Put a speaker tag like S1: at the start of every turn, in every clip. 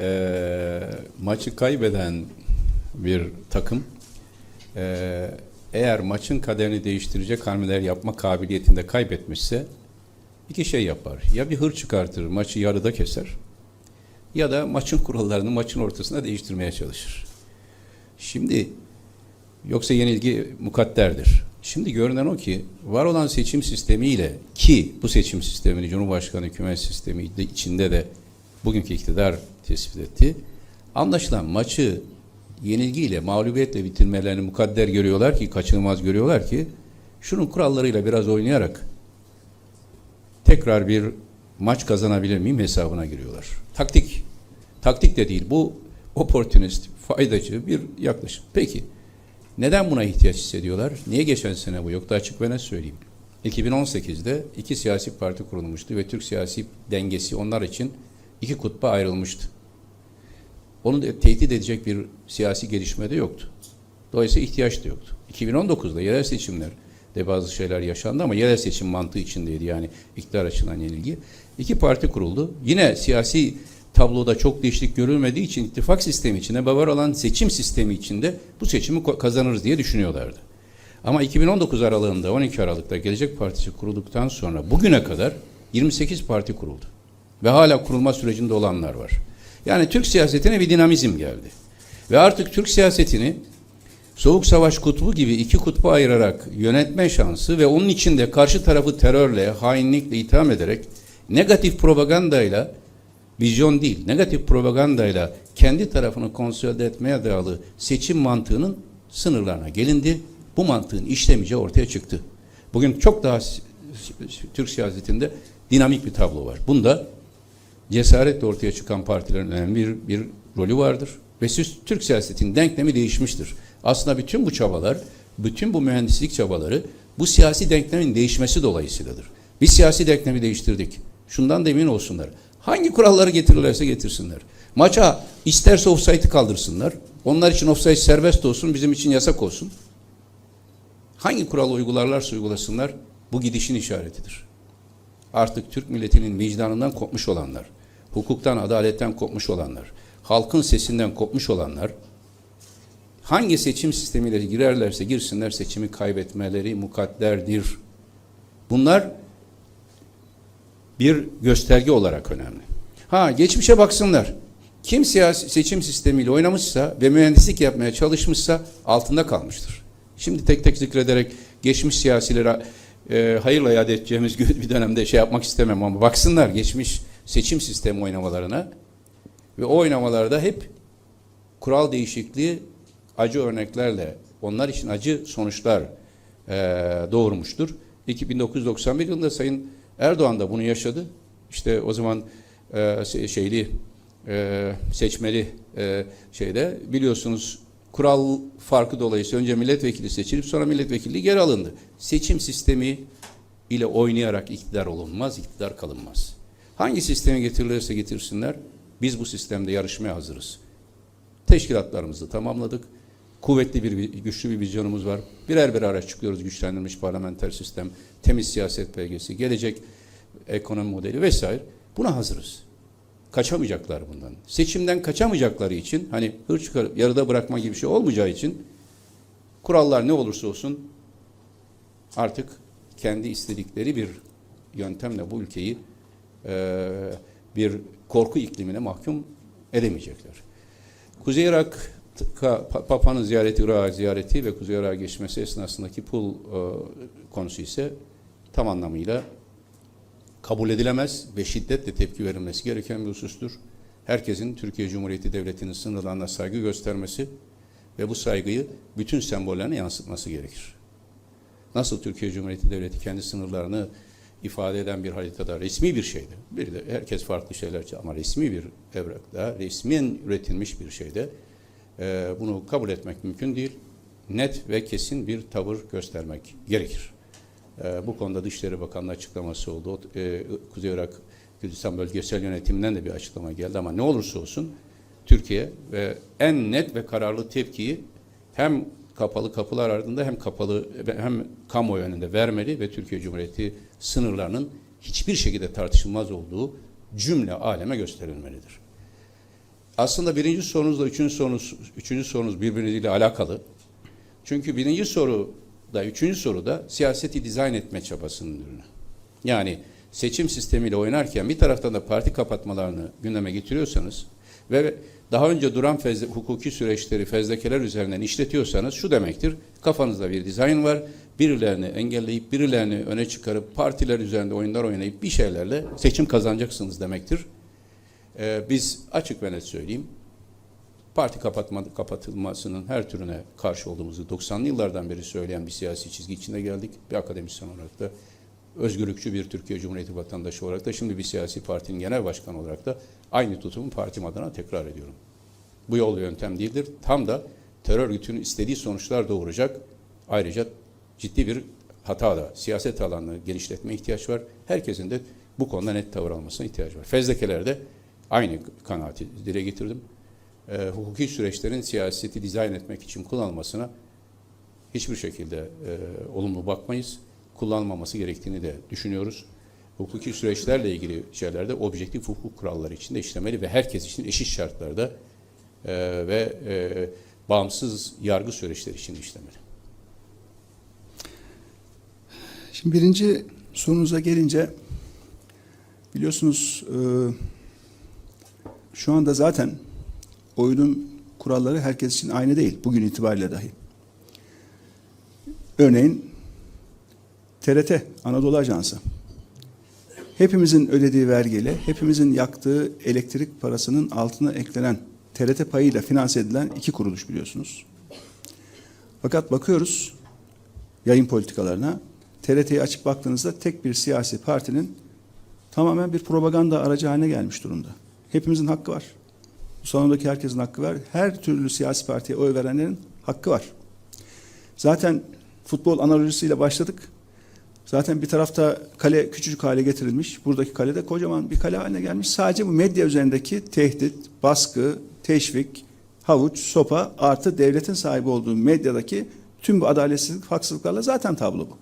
S1: e, maçı kaybeden bir takım e, eğer maçın kaderini değiştirecek hamleler yapma kabiliyetinde kaybetmişse iki şey yapar. Ya bir hır çıkartır, maçı yarıda keser ya da maçın kurallarını maçın ortasında değiştirmeye çalışır. Şimdi yoksa yenilgi mukadderdir. Şimdi görünen o ki var olan seçim sistemiyle ki bu seçim sistemini Cumhurbaşkanı hükümet sistemi de içinde de bugünkü iktidar tespit etti. Anlaşılan maçı yenilgiyle, mağlubiyetle bitirmelerini mukadder görüyorlar ki, kaçınılmaz görüyorlar ki şunun kurallarıyla biraz oynayarak tekrar bir maç kazanabilir miyim hesabına giriyorlar. Taktik. Taktik de değil. Bu oportunist, faydacı bir yaklaşım. Peki neden buna ihtiyaç hissediyorlar? Niye geçen sene bu yoktu açık ve net söyleyeyim. 2018'de iki siyasi parti kurulmuştu ve Türk siyasi dengesi onlar için iki kutba ayrılmıştı. Onu da tehdit edecek bir siyasi gelişme de yoktu. Dolayısıyla ihtiyaç da yoktu. 2019'da yerel seçimler de bazı şeyler yaşandı ama yerel seçim mantığı içindeydi yani iktidar açılan yenilgi. İki parti kuruldu. Yine siyasi tabloda çok değişiklik görülmediği için ittifak sistemi içinde ve var olan seçim sistemi içinde bu seçimi kazanırız diye düşünüyorlardı. Ama 2019 aralığında 12 Aralık'ta Gelecek Partisi kurulduktan sonra bugüne kadar 28 parti kuruldu. Ve hala kurulma sürecinde olanlar var. Yani Türk siyasetine bir dinamizm geldi. Ve artık Türk siyasetini Soğuk Savaş kutbu gibi iki kutba ayırarak yönetme şansı ve onun içinde karşı tarafı terörle, hainlikle itham ederek negatif propagandayla vizyon değil, negatif propagandayla kendi tarafını konsolide etmeye dayalı seçim mantığının sınırlarına gelindi. Bu mantığın işlemeyeceği ortaya çıktı. Bugün çok daha Türk siyasetinde dinamik bir tablo var. Bunda cesaretle ortaya çıkan partilerin önemli bir, bir rolü vardır. Ve siz- Türk siyasetinin denklemi değişmiştir. Aslında bütün bu çabalar, bütün bu mühendislik çabaları bu siyasi denklemin değişmesi dolayısıyladır. Biz siyasi denklemi değiştirdik. Şundan da emin olsunlar. Hangi kuralları getirirlerse getirsinler. Maça isterse offside'ı kaldırsınlar. Onlar için offside serbest olsun, bizim için yasak olsun. Hangi kuralı uygularlarsa uygulasınlar bu gidişin işaretidir. Artık Türk milletinin vicdanından kopmuş olanlar, hukuktan, adaletten kopmuş olanlar, halkın sesinden kopmuş olanlar hangi seçim sistemiyle girerlerse girsinler seçimi kaybetmeleri mukadderdir. Bunlar bir gösterge olarak önemli. Ha geçmişe baksınlar. Kim siyasi seçim sistemiyle oynamışsa ve mühendislik yapmaya çalışmışsa altında kalmıştır. Şimdi tek tek zikrederek geçmiş siyasilere e, hayırla yad edeceğimiz bir dönemde şey yapmak istemem ama baksınlar geçmiş seçim sistemi oynamalarına ve o oynamalarda hep kural değişikliği acı örneklerle onlar için acı sonuçlar e, doğurmuştur. 1991 yılında Sayın Erdoğan da bunu yaşadı. İşte o zaman e, şeyli e, seçmeli e, şeyde biliyorsunuz kural farkı dolayısıyla önce milletvekili seçilip sonra milletvekilliği geri alındı. Seçim sistemi ile oynayarak iktidar olunmaz, iktidar kalınmaz. Hangi sistemi getirilirse getirsinler biz bu sistemde yarışmaya hazırız. Teşkilatlarımızı tamamladık. Kuvvetli bir, güçlü bir vizyonumuz var. Birer birer açıklıyoruz güçlendirilmiş parlamenter sistem, temiz siyaset belgesi, gelecek ekonomi modeli vesaire. Buna hazırız. Kaçamayacaklar bundan. Seçimden kaçamayacakları için hani hır çıkarıp yarıda bırakma gibi bir şey olmayacağı için kurallar ne olursa olsun artık kendi istedikleri bir yöntemle bu ülkeyi eee, bir korku iklimine mahkum edemeyecekler. Kuzey Irak Papa'nın ziyareti, Irak'a ziyareti ve Kuzey Irak'a geçmesi esnasındaki pul e, konusu ise tam anlamıyla kabul edilemez ve şiddetle tepki verilmesi gereken bir husustur. Herkesin Türkiye Cumhuriyeti Devleti'nin sınırlarına saygı göstermesi ve bu saygıyı bütün sembollerine yansıtması gerekir. Nasıl Türkiye Cumhuriyeti Devleti kendi sınırlarını ifade eden bir haritada resmi bir şeyde, bir de herkes farklı şeyler ama resmi bir evrakta, resmen üretilmiş bir şeyde e, bunu kabul etmek mümkün değil. Net ve kesin bir tavır göstermek gerekir. E, bu konuda Dışişleri Bakanlığı açıklaması oldu. E, Kuzey Irak Kürdistan Bölgesel Yönetiminden de bir açıklama geldi ama ne olursa olsun Türkiye ve en net ve kararlı tepkiyi hem kapalı kapılar ardında hem kapalı hem kamuoyu önünde vermeli ve Türkiye Cumhuriyeti sınırlarının hiçbir şekilde tartışılmaz olduğu cümle aleme gösterilmelidir. aslında birinci sorunuzla üçüncü sorunuz, üçüncü sorunuz birbiriyle alakalı. Çünkü birinci soru da üçüncü soruda siyaseti dizayn etme çabasının ürünü. Yani seçim sistemiyle oynarken bir taraftan da parti kapatmalarını gündeme getiriyorsanız ve daha önce duran fezle, hukuki süreçleri fezlekeler üzerinden işletiyorsanız şu demektir. Kafanızda bir dizayn var. Birilerini engelleyip birilerini öne çıkarıp partiler üzerinde oyunlar oynayıp bir şeylerle seçim kazanacaksınız demektir. Ee, biz açık ve net söyleyeyim. Parti kapatma, kapatılmasının her türüne karşı olduğumuzu 90'lı yıllardan beri söyleyen bir siyasi çizgi içinde geldik. Bir akademisyen olarak da özgürlükçü bir Türkiye Cumhuriyeti vatandaşı olarak da şimdi bir siyasi partinin genel başkanı olarak da aynı tutumu partim adına tekrar ediyorum. Bu yol ve yöntem değildir. Tam da terör örgütünün istediği sonuçlar doğuracak. Ayrıca ciddi bir hata da siyaset alanını genişletme ihtiyaç var. Herkesin de bu konuda net tavır almasına ihtiyaç var. Fezlekelerde aynı kanaati dile getirdim. Ee, hukuki süreçlerin siyaseti dizayn etmek için kullanılmasına hiçbir şekilde e, olumlu bakmayız. Kullanılmaması gerektiğini de düşünüyoruz. Hukuki süreçlerle ilgili şeylerde objektif hukuk kuralları içinde işlemeli ve herkes için eşit şartlarda e, ve e, bağımsız yargı süreçleri için işlemeli.
S2: Şimdi birinci sorunuza gelince biliyorsunuz e, şu anda zaten oyunun kuralları herkes için aynı değil. Bugün itibariyle dahi. Örneğin TRT, Anadolu Ajansı. Hepimizin ödediği vergiyle, hepimizin yaktığı elektrik parasının altına eklenen TRT payıyla finanse edilen iki kuruluş biliyorsunuz. Fakat bakıyoruz yayın politikalarına. TRT'yi açıp baktığınızda tek bir siyasi partinin tamamen bir propaganda aracı haline gelmiş durumda. Hepimizin hakkı var. Bu salondaki herkesin hakkı var. Her türlü siyasi partiye oy verenlerin hakkı var. Zaten futbol analojisiyle başladık. Zaten bir tarafta kale küçücük hale getirilmiş. Buradaki kale de kocaman bir kale haline gelmiş. Sadece bu medya üzerindeki tehdit, baskı, teşvik, havuç, sopa artı devletin sahibi olduğu medyadaki tüm bu adaletsizlik, haksızlıklarla zaten tablo bu.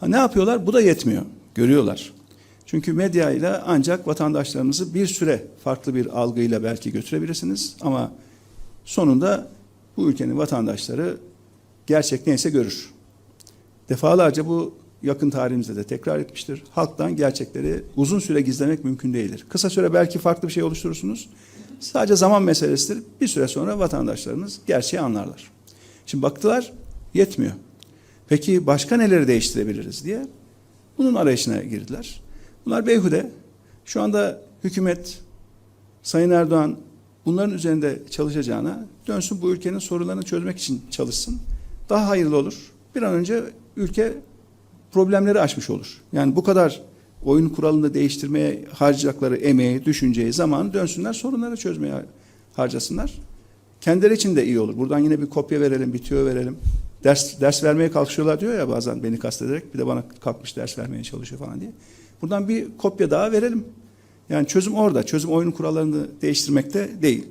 S2: Ha, ne yapıyorlar? Bu da yetmiyor. Görüyorlar. Çünkü medyayla ancak vatandaşlarımızı bir süre farklı bir algıyla belki götürebilirsiniz ama sonunda bu ülkenin vatandaşları gerçek neyse görür. Defalarca bu yakın tarihimizde de tekrar etmiştir. Halktan gerçekleri uzun süre gizlemek mümkün değildir. Kısa süre belki farklı bir şey oluşturursunuz. Sadece zaman meselesidir. Bir süre sonra vatandaşlarımız gerçeği anlarlar. Şimdi baktılar yetmiyor. Peki başka neleri değiştirebiliriz diye bunun arayışına girdiler. Bunlar beyhude. Şu anda hükümet, Sayın Erdoğan bunların üzerinde çalışacağına dönsün bu ülkenin sorunlarını çözmek için çalışsın. Daha hayırlı olur. Bir an önce ülke problemleri aşmış olur. Yani bu kadar oyun kuralını değiştirmeye harcayacakları emeği, düşünceyi, zamanı dönsünler sorunları çözmeye harcasınlar. Kendileri için de iyi olur. Buradan yine bir kopya verelim, bir tüyo verelim. Ders, ders vermeye kalkışıyorlar diyor ya bazen beni kastederek bir de bana kalkmış ders vermeye çalışıyor falan diye. Buradan bir kopya daha verelim. Yani çözüm orada. Çözüm oyun kurallarını değiştirmekte değil.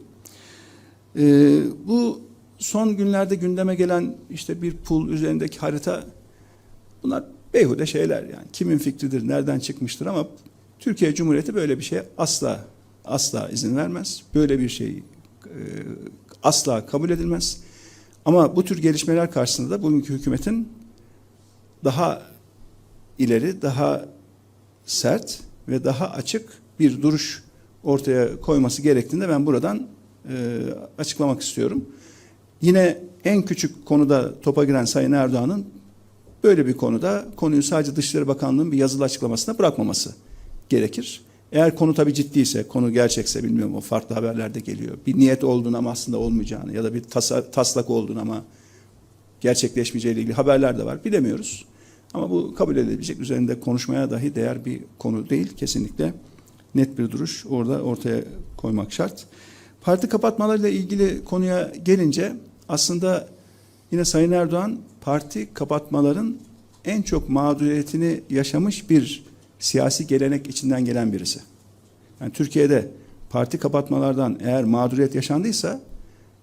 S2: Ee, bu son günlerde gündeme gelen işte bir pul üzerindeki harita bunlar beyhude şeyler yani. Kimin fikridir, nereden çıkmıştır ama Türkiye Cumhuriyeti böyle bir şeye asla asla izin vermez. Böyle bir şey e, asla kabul edilmez. Ama bu tür gelişmeler karşısında da bugünkü hükümetin daha ileri, daha sert ve daha açık bir duruş ortaya koyması gerektiğinde ben buradan e, açıklamak istiyorum. Yine en küçük konuda topa giren Sayın Erdoğan'ın böyle bir konuda konuyu sadece Dışişleri Bakanlığı'nın bir yazılı açıklamasına bırakmaması gerekir. Eğer konu tabii ciddiyse, konu gerçekse bilmiyorum o farklı haberlerde geliyor. Bir niyet olduğunu ama aslında olmayacağını ya da bir tasa, taslak olduğunu ama gerçekleşmeyeceğiyle ilgili haberler de var. Bilemiyoruz. Ama bu kabul edilebilecek üzerinde konuşmaya dahi değer bir konu değil. Kesinlikle net bir duruş orada ortaya koymak şart. Parti kapatmalarıyla ilgili konuya gelince aslında yine Sayın Erdoğan parti kapatmaların en çok mağduriyetini yaşamış bir siyasi gelenek içinden gelen birisi. Yani Türkiye'de parti kapatmalardan eğer mağduriyet yaşandıysa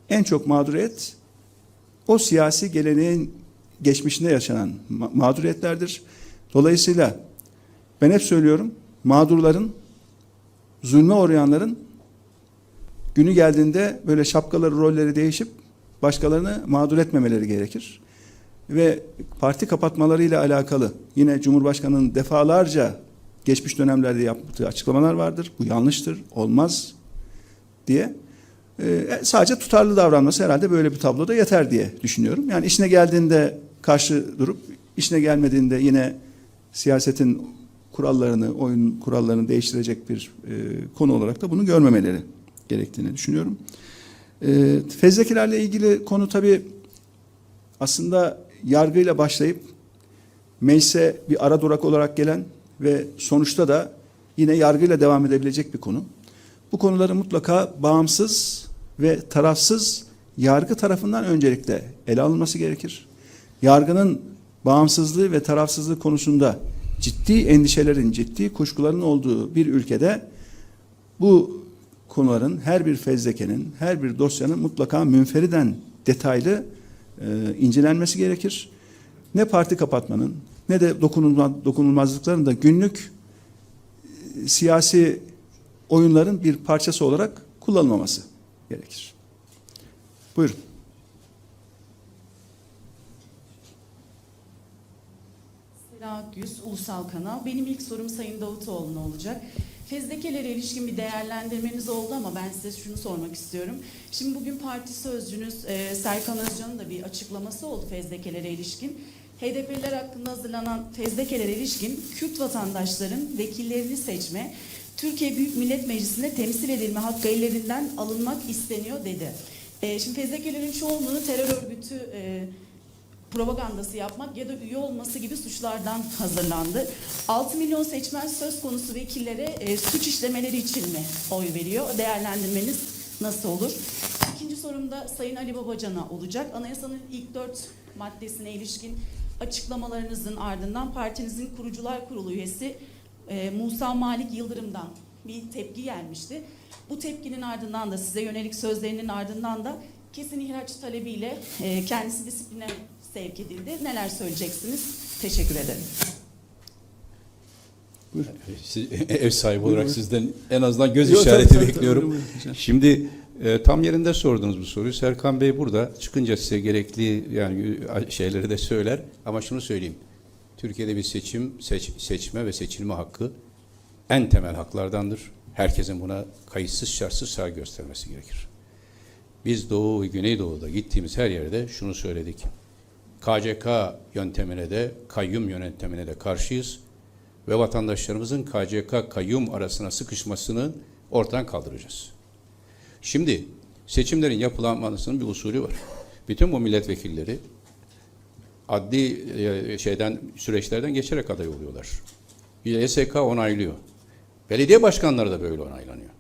S2: en çok mağduriyet o siyasi geleneğin geçmişinde yaşanan ma- mağduriyetlerdir. Dolayısıyla ben hep söylüyorum mağdurların, zulme uğrayanların günü geldiğinde böyle şapkaları, rolleri değişip başkalarını mağdur etmemeleri gerekir. Ve parti kapatmalarıyla alakalı yine Cumhurbaşkanı'nın defalarca geçmiş dönemlerde yaptığı açıklamalar vardır. Bu yanlıştır, olmaz diye. Ee, sadece tutarlı davranması herhalde böyle bir tabloda yeter diye düşünüyorum. Yani işine geldiğinde karşı durup, işine gelmediğinde yine siyasetin kurallarını, oyun kurallarını değiştirecek bir e, konu olarak da bunu görmemeleri gerektiğini düşünüyorum. E, fezlekelerle ilgili konu tabii aslında yargıyla başlayıp meclise bir ara durak olarak gelen ve sonuçta da yine yargıyla devam edebilecek bir konu. Bu konuları mutlaka bağımsız ve tarafsız yargı tarafından öncelikle ele alınması gerekir. Yargının bağımsızlığı ve tarafsızlığı konusunda ciddi endişelerin, ciddi kuşkuların olduğu bir ülkede bu konuların her bir fezlekenin, her bir dosyanın mutlaka münferiden detaylı e, incelenmesi gerekir. Ne parti kapatmanın ne de dokunulma, dokunulmazlıkların da günlük e, siyasi oyunların bir parçası olarak kullanılmaması gerekir. Buyurun.
S3: Sela Akgüz, Ulusal Kanal. Benim ilk sorum Sayın Davutoğlu'na olacak. Fezlekelere ilişkin bir değerlendirmeniz oldu ama ben size şunu sormak istiyorum. Şimdi bugün parti sözcünüz e, Serkan Özcan'ın da bir açıklaması oldu fezlekelere ilişkin. HDP'liler hakkında hazırlanan fezlekelere ilişkin Kürt vatandaşların vekillerini seçme, Türkiye Büyük Millet Meclisi'nde temsil edilme hakkı ellerinden alınmak isteniyor dedi. E, şimdi fezlekelerin çoğunluğunu terör örgütü e, propagandası yapmak ya da üye olması gibi suçlardan hazırlandı. 6 milyon seçmen söz konusu vekillere e, suç işlemeleri için mi oy veriyor? Değerlendirmeniz nasıl olur? İkinci sorum da Sayın Ali Babacan'a olacak. Anayasanın ilk dört maddesine ilişkin açıklamalarınızın ardından partinizin kurucular kurulu üyesi e, Musa Malik Yıldırım'dan bir tepki gelmişti. Bu tepkinin ardından da size yönelik sözlerinin ardından da kesin ihraç talebiyle e, kendisi disipline sevk edildi. Neler söyleyeceksiniz? Teşekkür ederim.
S1: Siz, ev sahibi olarak
S2: Buyurun.
S1: sizden en azından göz
S2: Yok,
S1: işareti
S2: tabii, tabii,
S1: bekliyorum.
S2: tabii, buyurun, güzel.
S1: Şimdi e, tam yerinde sordunuz bu soruyu. Serkan Bey burada çıkınca size gerekli yani şeyleri de söyler. Ama şunu söyleyeyim. Türkiye'de bir seçim, seç, seçme ve seçilme hakkı en temel haklardandır. Herkesin buna kayıtsız şartsız saygı göstermesi gerekir. Biz Doğu ve Güneydoğu'da gittiğimiz her yerde şunu söyledik. KCK yöntemine de, kayyum yöntemine de karşıyız ve vatandaşlarımızın KCK kayyum arasına sıkışmasını ortadan kaldıracağız. Şimdi seçimlerin yapılanmasının bir usulü var. Bütün bu milletvekilleri adli e, şeyden süreçlerden geçerek aday oluyorlar. YSK onaylıyor. Belediye başkanları da böyle onaylanıyor.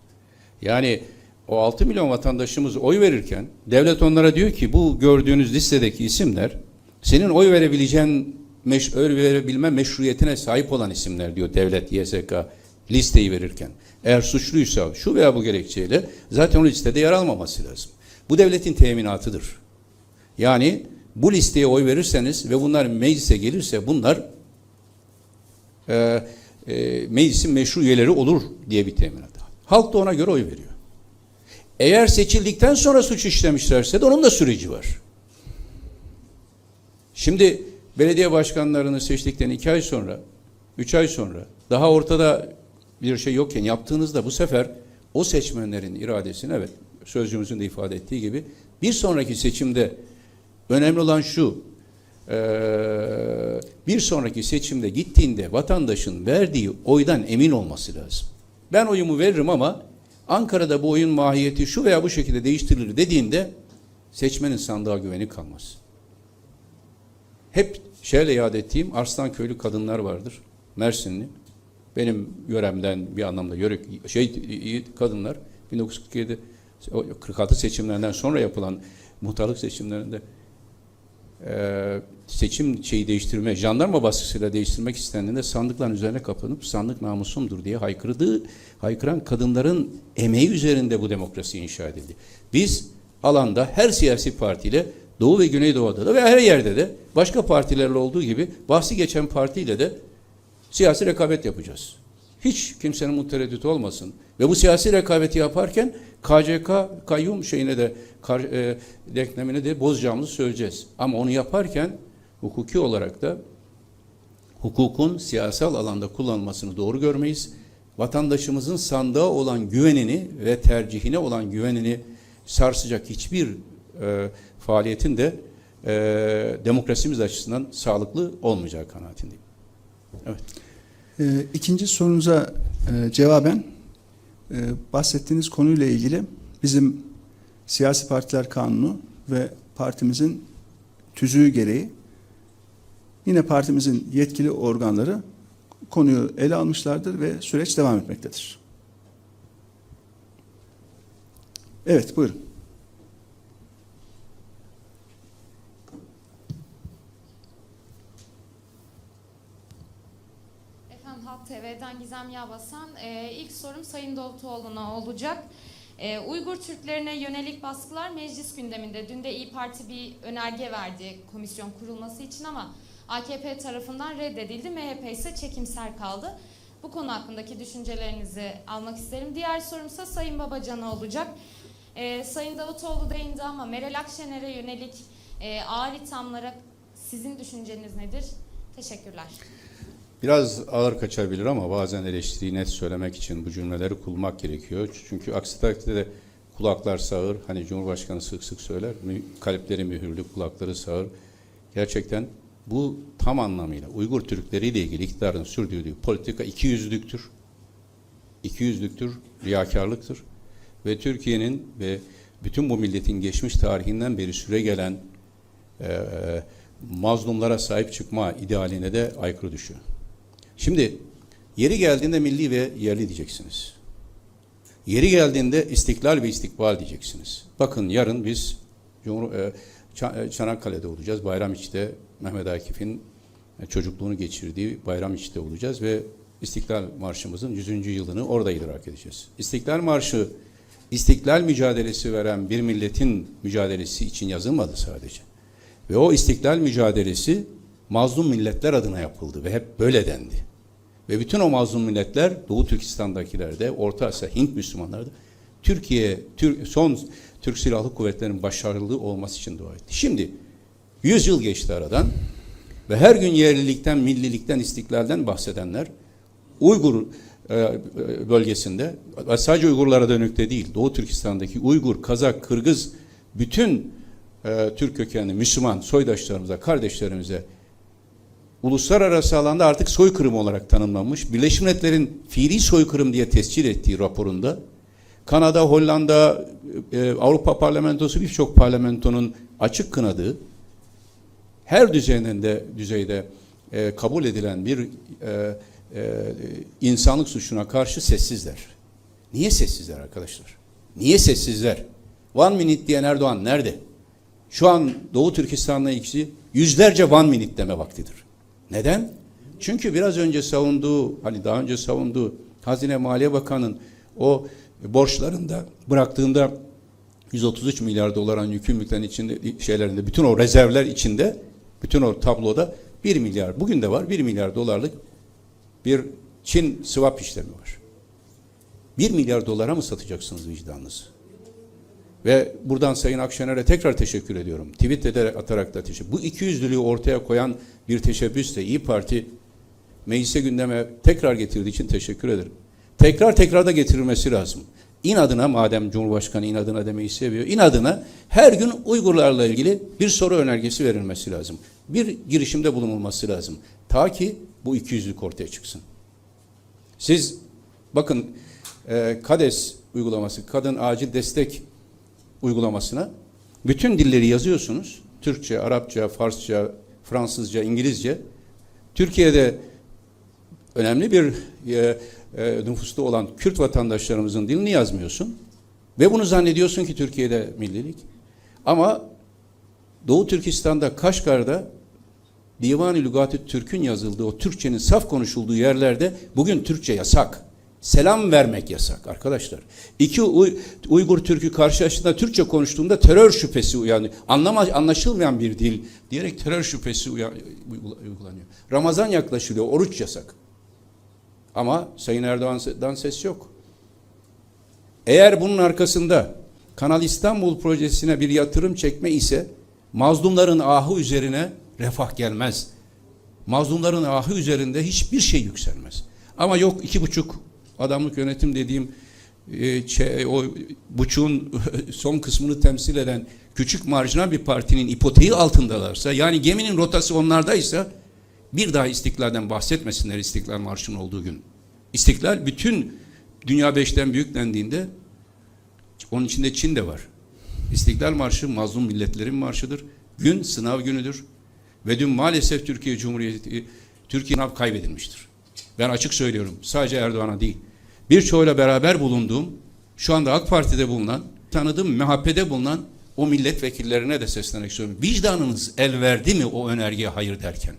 S1: Yani o 6 milyon vatandaşımız oy verirken devlet onlara diyor ki bu gördüğünüz listedeki isimler senin oy verebileceğin meş, oy verebilme meşruiyetine sahip olan isimler diyor devlet YSK listeyi verirken. Eğer suçluysa şu veya bu gerekçeyle zaten o listede yer almaması lazım. Bu devletin teminatıdır. Yani bu listeye oy verirseniz ve bunlar meclise gelirse bunlar e, e, meclisin meşru üyeleri olur diye bir teminat. Halk da ona göre oy veriyor. Eğer seçildikten sonra suç işlemişlerse de onun da süreci var. Şimdi belediye başkanlarını seçtikten iki ay sonra, üç ay sonra daha ortada bir şey yokken yaptığınızda bu sefer o seçmenlerin iradesini evet sözcümüzün de ifade ettiği gibi bir sonraki seçimde önemli olan şu bir sonraki seçimde gittiğinde vatandaşın verdiği oydan emin olması lazım. Ben oyumu veririm ama Ankara'da bu oyun mahiyeti şu veya bu şekilde değiştirilir dediğinde seçmenin sandığa güveni kalmaz. Hep şeyle yad ettiğim Arslan köylü kadınlar vardır. Mersinli. Benim yöremden bir anlamda yörük şey kadınlar 1947 o 46 seçimlerinden sonra yapılan muhtarlık seçimlerinde eee, seçim şeyi değiştirme, jandarma baskısıyla değiştirmek istendiğinde sandıkların üzerine kapanıp sandık namusumdur diye haykırdığı, haykıran kadınların emeği üzerinde bu demokrasi inşa edildi. Biz alanda her siyasi partiyle Doğu ve Güneydoğu'da da ve her yerde de başka partilerle olduğu gibi bahsi geçen partiyle de siyasi rekabet yapacağız. Hiç kimsenin mutereddit olmasın. Ve bu siyasi rekabeti yaparken KCK kayyum şeyine de kar, e, denklemini de bozacağımızı söyleyeceğiz. Ama onu yaparken hukuki olarak da hukukun siyasal alanda kullanılmasını doğru görmeyiz. Vatandaşımızın sandığa olan güvenini ve tercihine olan güvenini sarsacak hiçbir e, faaliyetin de e, demokrasimiz açısından sağlıklı olmayacağı kanaatindeyim. Evet.
S2: Ee, ikinci sorunuza e, cevaben e, bahsettiğiniz konuyla ilgili bizim siyasi partiler kanunu ve partimizin tüzüğü gereği yine partimizin yetkili organları konuyu ele almışlardır ve süreç devam etmektedir. Evet buyurun.
S4: TV'den Gizem Yavasan. Ee, ilk sorum Sayın Davutoğlu'na olacak. Ee, Uygur Türklerine yönelik baskılar meclis gündeminde. Dün de İyi Parti bir önerge verdi komisyon kurulması için ama AKP tarafından reddedildi. MHP ise çekimser kaldı. Bu konu hakkındaki düşüncelerinizi almak isterim. Diğer sorum ise Sayın Babacan'a olacak. Ee, Sayın Davutoğlu değindi ama Meral Akşener'e yönelik e, ağır ithamlara sizin düşünceniz nedir? Teşekkürler.
S1: Biraz ağır kaçabilir ama bazen eleştiriyi net söylemek için bu cümleleri kullanmak gerekiyor. Çünkü aksi takdirde kulaklar sağır. Hani Cumhurbaşkanı sık sık söyler. Kalpleri mühürlü, kulakları sağır. Gerçekten bu tam anlamıyla Uygur Türkleriyle ilgili iktidarın sürdürdüğü politika iki yüzlüktür. İki yüzlüktür, riyakarlıktır. Ve Türkiye'nin ve bütün bu milletin geçmiş tarihinden beri süre gelen eee mazlumlara sahip çıkma idealine de aykırı düşüyor. Şimdi yeri geldiğinde milli ve yerli diyeceksiniz. Yeri geldiğinde istiklal ve istikbal diyeceksiniz. Bakın yarın biz Cumhur, e, e, Çanakkale'de olacağız. Bayramiç'te Mehmet Akif'in e, çocukluğunu geçirdiği Bayramiç'te olacağız ve İstiklal Marşımızın 100. yılını orada idrak edeceğiz. İstiklal Marşı istiklal mücadelesi veren bir milletin mücadelesi için yazılmadı sadece. Ve o istiklal mücadelesi mazlum milletler adına yapıldı ve hep böyle dendi. Ve bütün o mazlum milletler Doğu Türkistan'dakiler de, Orta Asya, Hint Müslümanları da Türkiye, Tür- son Türk Silahlı Kuvvetleri'nin başarılı olması için dua etti. Şimdi 100 yıl geçti aradan ve her gün yerlilikten, millilikten, istiklalden bahsedenler Uygur e, e, bölgesinde ve sadece Uygurlara dönük de değil, Doğu Türkistan'daki Uygur, Kazak, Kırgız bütün e, Türk kökenli Müslüman soydaşlarımıza, kardeşlerimize uluslararası alanda artık soykırım olarak tanımlanmış. Birleşmiş Milletler'in fiili soykırım diye tescil ettiği raporunda Kanada, Hollanda, e, Avrupa Parlamentosu birçok parlamentonun açık kınadığı her düzeyinde düzeyde e, kabul edilen bir e, e, insanlık suçuna karşı sessizler. Niye sessizler arkadaşlar? Niye sessizler? One minute diyen Erdoğan nerede? Şu an Doğu Türkistan'la ilgili yüzlerce one minute deme vaktidir. Neden? Çünkü biraz önce savunduğu, hani daha önce savunduğu Hazine Maliye Bakanı'nın o borçlarında bıraktığında 133 milyar doların yükümlülüklerin içinde şeylerinde bütün o rezervler içinde bütün o tabloda 1 milyar bugün de var 1 milyar dolarlık bir Çin swap işlemi var. 1 milyar dolara mı satacaksınız vicdanınızı? Ve buradan Sayın Akşener'e tekrar teşekkür ediyorum. Tweet ederek atarak da teşekkür. Bu ikiyüzlülüğü ortaya koyan bir teşebbüsle İyi Parti meclise gündeme tekrar getirdiği için teşekkür ederim. Tekrar tekrar da getirilmesi lazım. İnadına madem Cumhurbaşkanı inadına demeyi seviyor, inadına her gün Uygurlarla ilgili bir soru önergesi verilmesi lazım. Bir girişimde bulunulması lazım. Ta ki bu ikiyüzlülük ortaya çıksın. Siz bakın e, KADES uygulaması, kadın acil destek uygulamasına bütün dilleri yazıyorsunuz. Türkçe, Arapça, Farsça, Fransızca, İngilizce. Türkiye'de önemli bir e, e, nüfusta olan Kürt vatandaşlarımızın dilini yazmıyorsun. Ve bunu zannediyorsun ki Türkiye'de millilik. Ama Doğu Türkistan'da, Kaşgar'da Divan-ı Lügat-ı Türk'ün yazıldığı, o Türkçenin saf konuşulduğu yerlerde bugün Türkçe yasak. Selam vermek yasak arkadaşlar. İki Uy- Uygur Türk'ü karşılaştığında Türkçe konuştuğunda terör şüphesi uyanıyor. Anlama, anlaşılmayan bir dil diyerek terör şüphesi uya- uygula- uygulanıyor. Ramazan yaklaşılıyor, oruç yasak. Ama Sayın Erdoğan'dan ses yok. Eğer bunun arkasında Kanal İstanbul projesine bir yatırım çekme ise mazlumların ahı üzerine refah gelmez. Mazlumların ahı üzerinde hiçbir şey yükselmez. Ama yok iki buçuk adamlık yönetim dediğim e, o buçuğun son kısmını temsil eden küçük marjinal bir partinin ipoteği altındalarsa yani geminin rotası onlardaysa bir daha istiklalden bahsetmesinler İstiklal Marşı'nın olduğu gün. İstiklal bütün dünya beşten büyük dendiğinde onun içinde Çin de var. İstiklal Marşı mazlum milletlerin marşıdır. Gün sınav günüdür. Ve dün maalesef Türkiye Cumhuriyeti Türkiye sınav kaybedilmiştir. Ben açık söylüyorum. Sadece Erdoğan'a değil. Birçoğuyla beraber bulunduğum, şu anda AK Parti'de bulunan, tanıdığım MHP'de bulunan o milletvekillerine de seslenerek söylüyorum. Vicdanınız el verdi mi o önergeye hayır derken?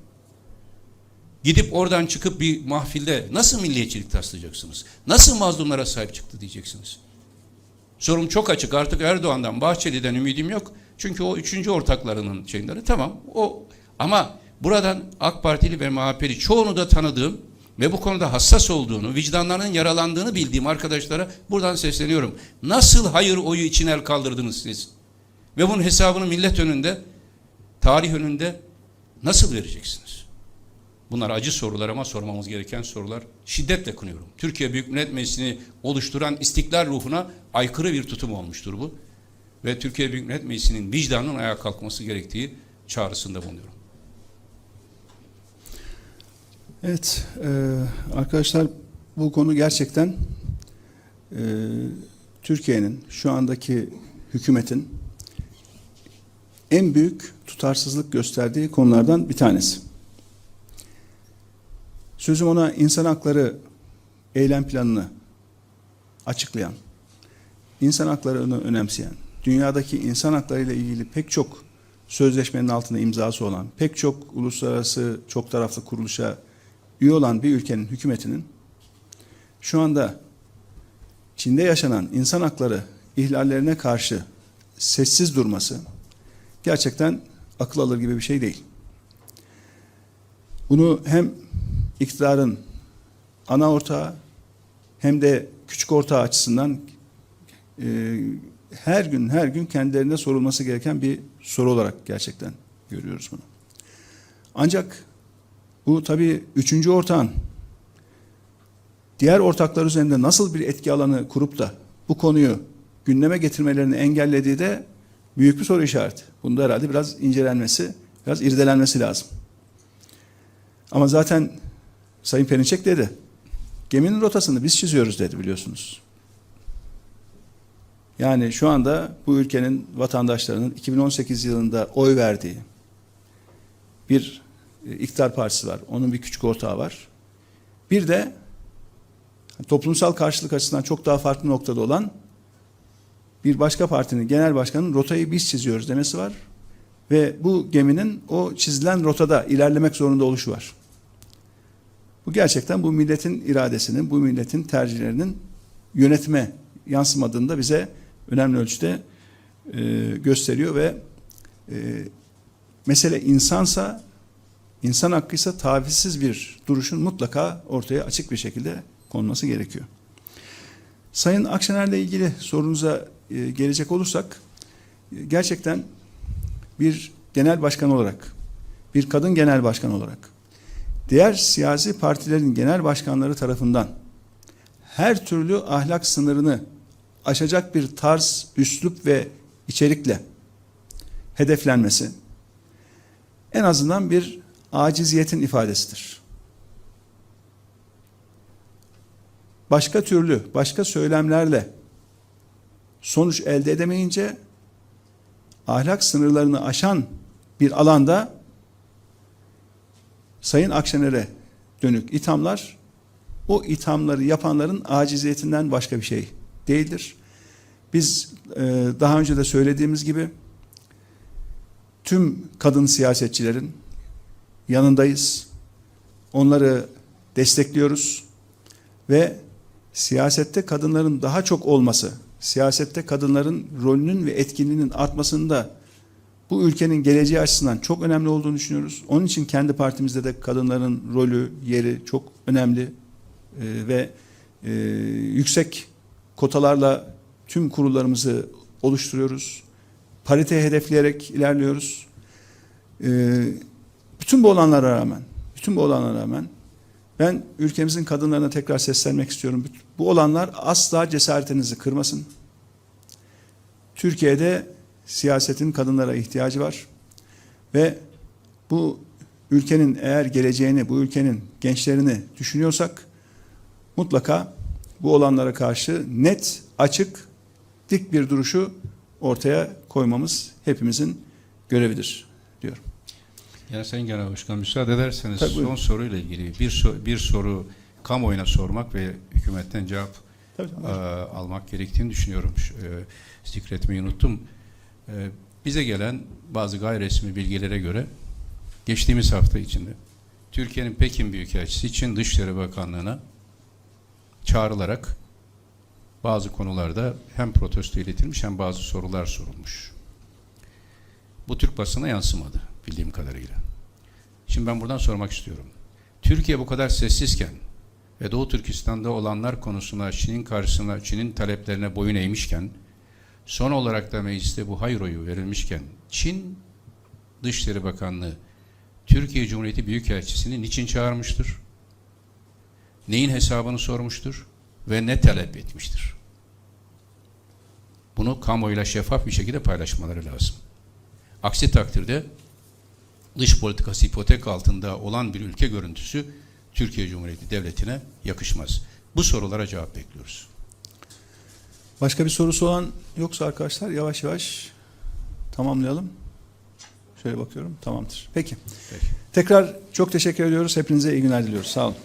S1: Gidip oradan çıkıp bir mahfilde nasıl milliyetçilik taslayacaksınız? Nasıl mazlumlara sahip çıktı diyeceksiniz? Sorum çok açık. Artık Erdoğan'dan, Bahçeli'den ümidim yok. Çünkü o üçüncü ortaklarının şeyleri tamam. O ama buradan AK Partili ve MHP'li çoğunu da tanıdığım ve bu konuda hassas olduğunu, vicdanlarının yaralandığını bildiğim arkadaşlara buradan sesleniyorum. Nasıl hayır oyu için el kaldırdınız siz? Ve bunun hesabını millet önünde, tarih önünde nasıl vereceksiniz? Bunlar acı sorular ama sormamız gereken sorular. Şiddetle kınıyorum. Türkiye Büyük Millet Meclisi'ni oluşturan istiklal ruhuna aykırı bir tutum olmuştur bu. Ve Türkiye Büyük Millet Meclisi'nin vicdanının ayağa kalkması gerektiği çağrısında bulunuyorum.
S2: Evet, e, arkadaşlar bu konu gerçekten e, Türkiye'nin şu andaki hükümetin en büyük tutarsızlık gösterdiği konulardan bir tanesi. Sözüm ona insan hakları eylem planını açıklayan, insan haklarını önemseyen, dünyadaki insan hakları ile ilgili pek çok sözleşmenin altında imzası olan, pek çok uluslararası çok taraflı kuruluşa üye olan bir ülkenin hükümetinin şu anda Çin'de yaşanan insan hakları ihlallerine karşı sessiz durması gerçekten akıl alır gibi bir şey değil. Bunu hem iktidarın ana ortağı hem de küçük ortağı açısından e, her gün her gün kendilerine sorulması gereken bir soru olarak gerçekten görüyoruz bunu. Ancak bu tabii üçüncü ortağın diğer ortaklar üzerinde nasıl bir etki alanı kurup da bu konuyu gündeme getirmelerini engellediği de büyük bir soru işareti. Bunda herhalde biraz incelenmesi, biraz irdelenmesi lazım. Ama zaten Sayın Perinçek dedi. Geminin rotasını biz çiziyoruz dedi biliyorsunuz. Yani şu anda bu ülkenin vatandaşlarının 2018 yılında oy verdiği bir iktidar partisi var. Onun bir küçük ortağı var. Bir de toplumsal karşılık açısından çok daha farklı noktada olan bir başka partinin genel başkanının rotayı biz çiziyoruz demesi var. Ve bu geminin o çizilen rotada ilerlemek zorunda oluşu var. Bu gerçekten bu milletin iradesinin, bu milletin tercihlerinin yönetime yansımadığını da bize önemli ölçüde e, gösteriyor ve e, mesele insansa, insan hakkıysa tavizsiz bir duruşun mutlaka ortaya açık bir şekilde konması gerekiyor. Sayın Akşener'le ilgili sorunuza e, gelecek olursak, e, gerçekten bir genel başkan olarak, bir kadın genel başkan olarak, diğer siyasi partilerin genel başkanları tarafından her türlü ahlak sınırını aşacak bir tarz, üslup ve içerikle hedeflenmesi en azından bir aciziyetin ifadesidir. Başka türlü, başka söylemlerle sonuç elde edemeyince ahlak sınırlarını aşan bir alanda Sayın Akşener'e dönük ithamlar o ithamları yapanların aciziyetinden başka bir şey değildir. Biz e, daha önce de söylediğimiz gibi tüm kadın siyasetçilerin yanındayız. Onları destekliyoruz ve siyasette kadınların daha çok olması, siyasette kadınların rolünün ve etkinliğinin artmasında bu ülkenin geleceği açısından çok önemli olduğunu düşünüyoruz. Onun için kendi partimizde de kadınların rolü, yeri çok önemli e, ve e, yüksek kotalarla tüm kurullarımızı oluşturuyoruz. Parite hedefleyerek ilerliyoruz. Ee, bütün bu olanlara rağmen, bütün bu olanlara rağmen ben ülkemizin kadınlarına tekrar seslenmek istiyorum. Bu olanlar asla cesaretinizi kırmasın. Türkiye'de siyasetin kadınlara ihtiyacı var. Ve bu ülkenin eğer geleceğini, bu ülkenin gençlerini düşünüyorsak mutlaka bu olanlara karşı net, açık, dik bir duruşu ortaya koymamız hepimizin görevidir diyorum.
S1: Yani Sayın Genel Başkan müsaade ederseniz
S2: Tabii, buyurun.
S1: son soruyla ilgili bir, so- bir soru kamuoyuna sormak ve hükümetten cevap
S2: Tabii,
S1: e, almak gerektiğini düşünüyorum. E, zikretmeyi unuttum. E, bize gelen bazı gayri resmi bilgilere göre geçtiğimiz hafta içinde Türkiye'nin Pekin Büyükelçisi için Dışişleri Bakanlığı'na çağrılarak bazı konularda hem protesto iletilmiş hem bazı sorular sorulmuş. Bu Türk basına yansımadı bildiğim kadarıyla. Şimdi ben buradan sormak istiyorum. Türkiye bu kadar sessizken ve Doğu Türkistan'da olanlar konusunda Çin'in karşısına, Çin'in taleplerine boyun eğmişken, son olarak da mecliste bu hayır oyu verilmişken, Çin Dışişleri Bakanlığı Türkiye Cumhuriyeti Büyükelçisini niçin çağırmıştır? Neyin hesabını sormuştur? Ve ne talep etmiştir? Bunu kamuoyuyla şeffaf bir şekilde paylaşmaları lazım. Aksi takdirde dış politikası ipotek altında olan bir ülke görüntüsü Türkiye Cumhuriyeti Devleti'ne yakışmaz. Bu sorulara cevap bekliyoruz.
S2: Başka bir sorusu olan yoksa arkadaşlar yavaş yavaş tamamlayalım. Şöyle bakıyorum. Tamamdır. Peki.
S1: Peki.
S2: Tekrar çok teşekkür ediyoruz. Hepinize iyi günler diliyoruz. Sağ olun.